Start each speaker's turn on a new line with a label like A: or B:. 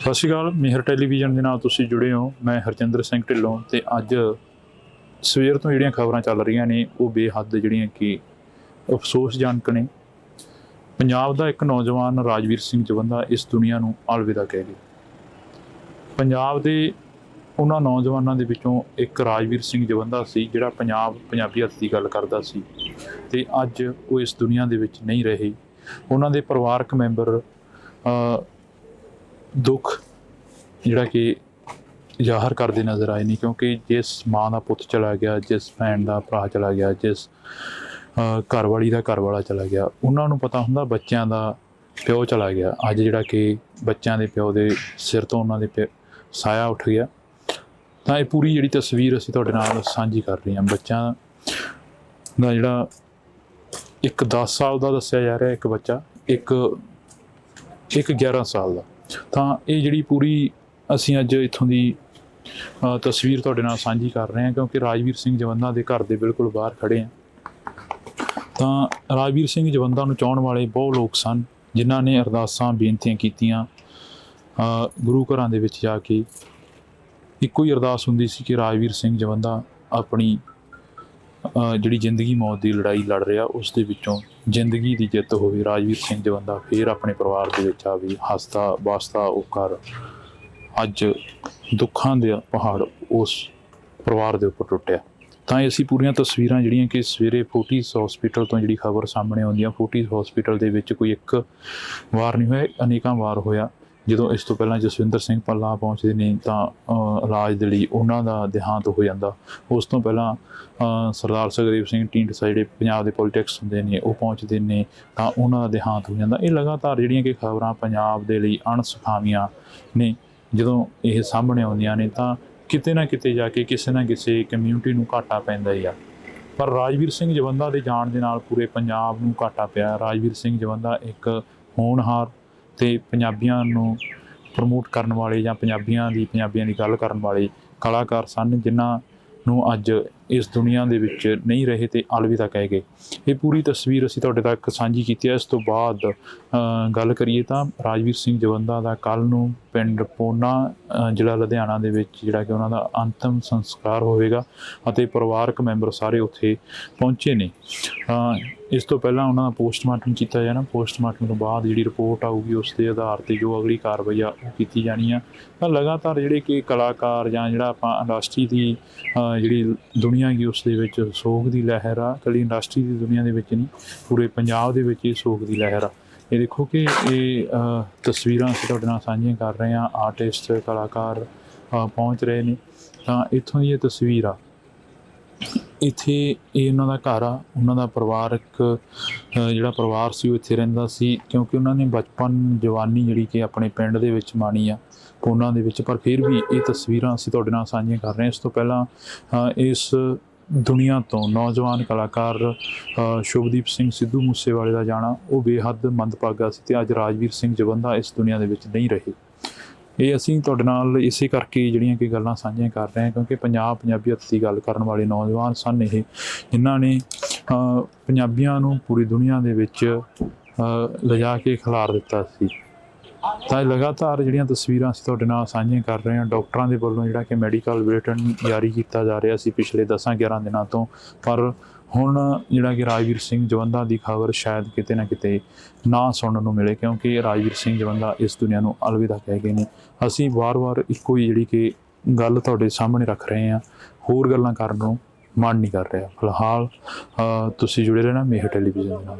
A: ਸਤਿ ਸ਼੍ਰੀ ਅਕਾਲ, ਮਿਹਰ ਟੈਲੀਵਿਜ਼ਨ ਦੇ ਨਾਲ ਤੁਸੀਂ ਜੁੜੇ ਹੋ। ਮੈਂ ਹਰਜਿੰਦਰ ਸਿੰਘ ਢਿੱਲੋਂ ਤੇ ਅੱਜ ਸਵੇਰ ਤੋਂ ਜਿਹੜੀਆਂ ਖਬਰਾਂ ਚੱਲ ਰਹੀਆਂ ਨੇ, ਉਹ ਬੇਹੱਦ ਜਿਹੜੀਆਂ ਕਿ ਅਫਸੋਸਜਨਕ ਨੇ। ਪੰਜਾਬ ਦਾ ਇੱਕ ਨੌਜਵਾਨ ਰਾਜਵੀਰ ਸਿੰਘ ਜਵੰਦਾ ਇਸ ਦੁਨੀਆ ਨੂੰ ਅਲਵਿਦਾ ਕਹਿ ਗਿਆ। ਪੰਜਾਬ ਦੇ ਉਹਨਾਂ ਨੌਜਵਾਨਾਂ ਦੇ ਵਿੱਚੋਂ ਇੱਕ ਰਾਜਵੀਰ ਸਿੰਘ ਜਵੰਦਾ ਸੀ, ਜਿਹੜਾ ਪੰਜਾਬ ਪੰਜਾਬੀਅਤ ਦੀ ਗੱਲ ਕਰਦਾ ਸੀ ਤੇ ਅੱਜ ਉਹ ਇਸ ਦੁਨੀਆ ਦੇ ਵਿੱਚ ਨਹੀਂ ਰਹੇ। ਉਹਨਾਂ ਦੇ ਪਰਿਵਾਰਕ ਮੈਂਬਰ ਦੁੱਖ ਜਿਹੜਾ ਕਿ ਜ਼ਾਹਰ ਕਰਦੇ ਨਜ਼ਰ ਆਏ ਨਹੀਂ, ਕਿਉਂਕਿ ਜਿਸ ਮਾਂ ਦਾ ਪੁੱਤ ਚਲਾ ਗਿਆ, ਜਿਸ ਭੈਣ ਦਾ ਭਰਾ ਚਲਾ ਗਿਆ, ਜਿਸ ਘਰਵਾਲੀ ਦਾ ਘਰਵਾਲਾ ਚਲਾ ਗਿਆ, ਉਹਨਾਂ ਨੂੰ ਪਤਾ ਹੁੰਦਾ ਬੱਚਿਆਂ ਦਾ ਪਿਓ ਚਲਾ ਗਿਆ। ਅੱਜ ਜਿਹੜਾ ਕਿ ਬੱਚਿਆਂ ਦੇ ਪਿਓ ਦੇ ਸਿਰ ਤੋਂ ਉਹਨਾਂ ਦੇ ਪਿ- ਸਾਇਆ ਉੱਠ ਗਿਆ। ਤਾਂ ਇਹ ਪੂਰੀ ਜਿਹੜੀ ਤਸਵੀਰ ਅਸੀਂ ਤੁਹਾਡੇ ਨਾਲ ਸਾਂਝੀ ਕਰ ਰਹੇ ਹਾਂ। ਬੱਚਿਆਂ ਦਾ ਜਿਹੜਾ ਇੱਕ 10 ਸਾਲ ਦਾ ਦੱਸਿਆ ਜਾ ਰਿਹਾ ਇੱਕ ਬੱਚਾ, ਇੱਕ ਇੱਕ 11 ਸਾਲ ਦਾ। ਤਾਂ ਇਹ ਜਿਹੜੀ ਪੂਰੀ ਅਸੀਂ ਅੱਜ ਇੱਥੋਂ ਦੀ ਤਸਵੀਰ ਤੁਹਾਡੇ ਨਾਲ ਸਾਂਝੀ ਕਰ ਰਹੇ ਹਾਂ ਕਿਉਂਕਿ ਰਾਜਵੀਰ ਸਿੰਘ ਜਵੰਦਾ ਦੇ ਘਰ ਦੇ ਬਿਲਕੁਲ ਬਾਹਰ ਖੜੇ ਹਾਂ ਤਾਂ ਰਾਜਵੀਰ ਸਿੰਘ ਜਵੰਦਾ ਨੂੰ ਚਾਹਣ ਵਾਲੇ ਬਹੁਤ ਲੋਕ ਸਨ ਜਿਨ੍ਹਾਂ ਨੇ ਅਰਦਾਸਾਂ, ਬੇਨਤੀਆਂ ਕੀਤੀਆਂ ਗੁਰੂ ਘਰਾਂ ਦੇ ਵਿੱਚ ਜਾ ਕੇ। ਇੱਕੋ ਹੀ ਅਰਦਾਸ ਹੁੰਦੀ ਸੀ ਕਿ ਰਾਜਵੀਰ ਸਿੰਘ ਜਵੰਦਾ ਆਪਣੀ ਜਿਹੜੀ ਜ਼ਿੰਦਗੀ ਮੌਤ ਦੀ ਲੜਾਈ ਲੜ ਰਿਹਾ ਉਸ ਦੇ ਵਿੱਚੋਂ ਜ਼ਿੰਦਗੀ ਦੀ ਜਿੱਤ ਹੋਵੇ, ਰਾਜਵੀਰ ਸਿੰਘ ਜਵੰਦਾ ਫੇਰ ਆਪਣੇ ਪਰਿਵਾਰ ਦੇ ਵਿੱਚ ਆਵੇ, ਹੱਸਦਾ ਵਸਦਾ ਉਹ ਘਰ ਅੱਜ ਦੁੱਖਾਂ ਦੇ ਪਹਾੜ ਉਸ ਪਰਿਵਾਰ ਦੇ ਉੱਪਰ ਟੁੱਟਿਆ। ਤਾਂ ਇਹ ਅਸੀਂ ਪੂਰੀਆਂ ਤਸਵੀਰਾਂ ਜਿਹੜੀਆਂ ਕਿ ਸਵੇਰੇ ਫੋਰਟਿਸ ਹਸਪੀਟਲ ਤੋਂ ਜਿਹੜੀ ਖਬਰ ਸਾਹਮਣੇ ਆਉਂਦੀ ਆ, ਫੋਰਟਿਸ ਹਸਪੀਟਲ ਦੇ ਵਿੱਚ ਕੋਈ ਇੱਕ ਵਾਰ ਨਹੀਂ ਹੋਇਆ, ਅਨੇਕਾਂ ਵਾਰ ਹੋਇਆ। ਜਦੋਂ ਇਸ ਤੋਂ ਪਹਿਲਾਂ ਜਸਵਿੰਦਰ ਸਿੰਘ ਪੱਲਾ ਪਹੁੰਚਦੇ ਨੇ ਤਾਂ ਅ, ਇਲਾਜ ਦੇ ਲਈ ਉਹਨਾਂ ਦਾ ਦੇਹਾਂਤ ਹੋ ਜਾਂਦਾ। ਉਸ ਤੋਂ ਪਹਿਲਾਂ ਸਰਦਾਰ ਸੁਖਦੇਵ ਸਿੰਘ ਢੀਂਡਸਾ ਜਿਹੜੇ ਪੰਜਾਬ ਦੇ ਪੋਲਿਟਿਕਸ ਹੁੰਦੇ ਨੇ ਉਹ ਪਹੁੰਚਦੇ ਨੇ ਤਾਂ ਉਹਨਾਂ ਦਾ ਦੇਹਾਂਤ ਹੋ ਜਾਂਦਾ। ਇਹ ਲਗਾਤਾਰ ਜਿਹੜੀਆਂ ਕਿ ਖਬਰਾਂ ਪੰਜਾਬ ਦੇ ਲਈ ਅਣਸੁਖਾਵੀਆਂ ਨੇ ਜਦੋਂ ਇਹ ਸਾਹਮਣੇ ਆਉਂਦੀਆਂ ਨੇ ਤਾਂ ਕਿਤੇ ਨਾ ਕਿਤੇ ਜਾ ਕੇ ਕਿਸੇ ਨਾ ਕਿਸੇ ਕਮਿਊਨਿਟੀ ਨੂੰ ਘਾਟਾ ਪੈਂਦਾ ਹੀ ਆ। ਪਰ ਰਾਜਵੀਰ ਸਿੰਘ ਜਵੰਦਾ ਦੇ ਜਾਣ ਦੇ ਨਾਲ ਪੂਰੇ ਪੰਜਾਬ ਨੂੰ ਘਾਟਾ ਪਿਆ। ਰਾਜਵੀਰ ਸਿੰਘ ਜਵੰਦਾ ਇੱਕ ਹੋਣਹਾਰ ਤੇ ਪੰਜਾਬੀਆਂ ਨੂੰ ਪ੍ਰਮੋਟ ਕਰਨ ਵਾਲੇ ਜਾਂ ਪੰਜਾਬੀਆਂ ਦੀ ਪੰਜਾਬੀਆਂ ਦੀ ਗੱਲ ਕਰਨ ਵਾਲੇ ਕਲਾਕਾਰ ਸਨ, ਜਿਨ੍ਹਾਂ ਨੂੰ ਅੱਜ ਇਸ ਦੁਨੀਆ ਦੇ ਵਿੱਚ ਨਹੀਂ ਰਹੇ ਤੇ ਅਲਵਿਦਾ ਕਹਿ ਗਏ। ਇਹ ਪੂਰੀ ਤਸਵੀਰ ਅਸੀਂ ਤੁਹਾਡੇ ਤੱਕ ਸਾਂਝੀ ਕੀਤੀ ਹੈ। ਇਸ ਤੋਂ ਬਾਅਦ ਗੱਲ ਕਰੀਏ ਤਾਂ ਰਾਜਵੀਰ ਸਿੰਘ ਜਵੰਦਾ ਦਾ ਕੱਲ ਨੂੰ ਪਿੰਡ ਪੋਨਾ ਅ, ਜ਼ਿਲ੍ਹਾ ਲੁਧਿਆਣਾ ਦੇ ਵਿੱਚ ਜਿਹੜਾ ਕਿ ਉਹਨਾਂ ਦਾ ਅੰਤਮ ਸੰਸਕਾਰ ਹੋਵੇਗਾ ਅਤੇ ਪਰਿਵਾਰਕ ਮੈਂਬਰ ਸਾਰੇ ਉੱਥੇ ਪਹੁੰਚੇ ਨੇ। ਇਸ ਤੋਂ ਪਹਿਲਾਂ ਉਹਨਾਂ ਦਾ ਪੋਸਟਮਾਰਟਮ ਕੀਤਾ ਜਾਣਾ। ਪੋਸਟਮਾਰਟਮ ਤੋਂ ਬਾਅਦ ਜਿਹੜੀ ਰਿਪੋਰਟ ਆਊਗੀ ਉਸ ਦੇ ਆਧਾਰ ਤੇ ਜੋ ਅਗਲੀ ਕਾਰਵਾਈ ਆ ਉਹ ਕੀਤੀ ਜਾਣੀ ਆ। ਤਾਂ ਲਗਾਤਾਰ ਜਿਹੜੇ ਕਿ ਕਲਾਕਾਰ ਜਾਂ ਜਿਹੜਾ ਆਪਾਂ ਇੰਡਸਟਰੀ ਦੀ ਜਿਹੜੀ ਦੁਨੀਆ ਕੀ ਉਸ ਦੇ ਵਿੱਚ ਸੋਗ ਦੀ ਲਹਿਰ ਆ। ਕੱਲੀ ਇੰਡਸਟਰੀ ਦੀ ਦੁਨੀਆ ਦੇ ਵਿੱਚ ਨਹੀਂ ਪੂਰੇ ਪੰਜਾਬ ਦੇ ਵਿੱਚ ਇਹ ਸੋਗ ਦੀ ਲਹਿਰ ਆ। ਇਹ ਦੇਖੋ ਕਿ ਇਹ ਤਸਵੀਰਾਂ ਅਸੀਂ ਤੁਹਾਡੇ ਨਾਲ ਸਾਂਝੀਆਂ ਕਰ ਰਹੇ ਹਾਂ। ਆਰਟਿਸਟ, ਕਲਾਕਾਰ ਪਹੁੰਚ ਰਹੇ ਨੇ। ਤਾਂ ਇੱਥੋਂ ਦੀ ਇਹ ਤਸਵੀਰ ਆ। ਇੱਥੇ ਇਹ ਉਹਨਾਂ ਦਾ ਘਰ ਆ। ਉਹਨਾਂ ਦਾ ਪਰਿਵਾਰਕ ਜਿਹੜਾ ਪਰਿਵਾਰ ਸੀ ਉਹ ਇੱਥੇ ਰਹਿੰਦਾ ਸੀ। ਕਿਉਂਕਿ ਉਹਨਾਂ ਨੇ ਬਚਪਨ ਜਵਾਨੀ ਜਿਹੜੀ ਕਿ ਆਪਣੇ ਪਿੰਡ ਦੇ ਵਿੱਚ ਮਾਣੀ ਆ ਉਹਨਾਂ ਦੇ ਵਿੱਚ। ਪਰ ਫਿਰ ਵੀ ਇਹ ਤਸਵੀਰਾਂ ਅਸੀਂ ਤੁਹਾਡੇ ਨਾਲ ਸਾਂਝੀਆਂ ਕਰ ਰਹੇ ਹਾਂ। ਇਸ ਤੋਂ ਪਹਿਲਾਂ ਇਸ ਦੁਨੀਆ ਤੋਂ ਨੌਜਵਾਨ ਕਲਾਕਾਰ ਸ਼ੁਭਦੀਪ ਸਿੰਘ ਸਿੱਧੂ ਮੂਸੇਵਾਲੇ ਦਾ ਜਾਣਾ ਉਹ ਬੇਹੱਦ ਮੰਦਭਾਗਾ ਸੀ ਤੇ ਅੱਜ ਰਾਜਵੀਰ ਸਿੰਘ ਜਵੰਦਾ ਇਸ ਦੁਨੀਆ ਦੇ ਵਿੱਚ ਨਹੀਂ ਰਹੇ। ਇਹ ਅਸੀਂ ਤੁਹਾਡੇ ਨਾਲ ਇਸੇ ਕਰਕੇ ਜਿਹੜੀਆਂ ਕਿ ਗੱਲਾਂ ਸਾਂਝੀਆਂ ਕਰ ਰਹੇ ਹਾਂ ਕਿਉਂਕਿ ਪੰਜਾਬ ਪੰਜਾਬੀਅਤ ਦੀ ਗੱਲ ਕਰਨ ਵਾਲੇ ਨੌਜਵਾਨ ਸਨ ਇਹ, ਜਿਨ੍ਹਾਂ ਨੇ ਪੰਜਾਬੀਆਂ ਨੂੰ ਪੂਰੀ ਦੁਨੀਆ ਦੇ ਵਿੱਚ ਲਿਜਾ ਕੇ ਖਿਲਾਰ ਦਿੱਤਾ ਸੀ। ਤਾਂ ਇਹ ਲਗਾਤਾਰ ਜਿਹੜੀਆਂ ਤਸਵੀਰਾਂ ਅਸੀਂ ਤੁਹਾਡੇ ਨਾਲ ਸਾਂਝੀਆਂ ਕਰ ਰਹੇ ਹਾਂ, ਡਾਕਟਰਾਂ ਦੇ ਵੱਲੋਂ ਜਿਹੜਾ ਕਿ ਮੈਡੀਕਲ ਬੁਲੇਟਿਨ ਜਾਰੀ ਕੀਤਾ ਜਾ ਰਿਹਾ ਸੀ ਪਿਛਲੇ 10-11 ਦਿਨਾਂ ਤੋਂ। ਪਰ ਹੁਣ ਜਿਹੜਾ ਕਿ ਰਾਜਵੀਰ ਸਿੰਘ ਜਵੰਦਾ ਦੀ ਖਬਰ ਸ਼ਾਇਦ ਕਿਤੇ ਨਾ ਕਿਤੇ ਨਾ ਸੁਣਨ ਨੂੰ ਮਿਲੇ, ਕਿਉਂਕਿ ਰਾਜਵੀਰ ਸਿੰਘ ਜਵੰਦਾ ਇਸ ਦੁਨੀਆ ਨੂੰ ਅਲਵਿਦਾ ਕਹਿ ਗਏ ਨੇ। ਅਸੀਂ ਵਾਰ-ਵਾਰ ਇੱਕੋ ਹੀ ਜਿਹੜੀ ਕਿ ਗੱਲ ਤੁਹਾਡੇ ਸਾਹਮਣੇ ਰੱਖ ਰਹੇ ਹਾਂ। ਹੋਰ ਗੱਲਾਂ ਕਰਨ ਨੂੰ ਮਨ ਨਹੀਂ ਕਰ ਰਿਹਾ। ਫਿਲਹਾਲ ਤੁਸੀਂ ਜੁੜੇ ਰਹਿਣਾ ਮੇਹਰ ਟੈਲੀਵਿਜ਼ਨ ਦੇ ਨਾਲ।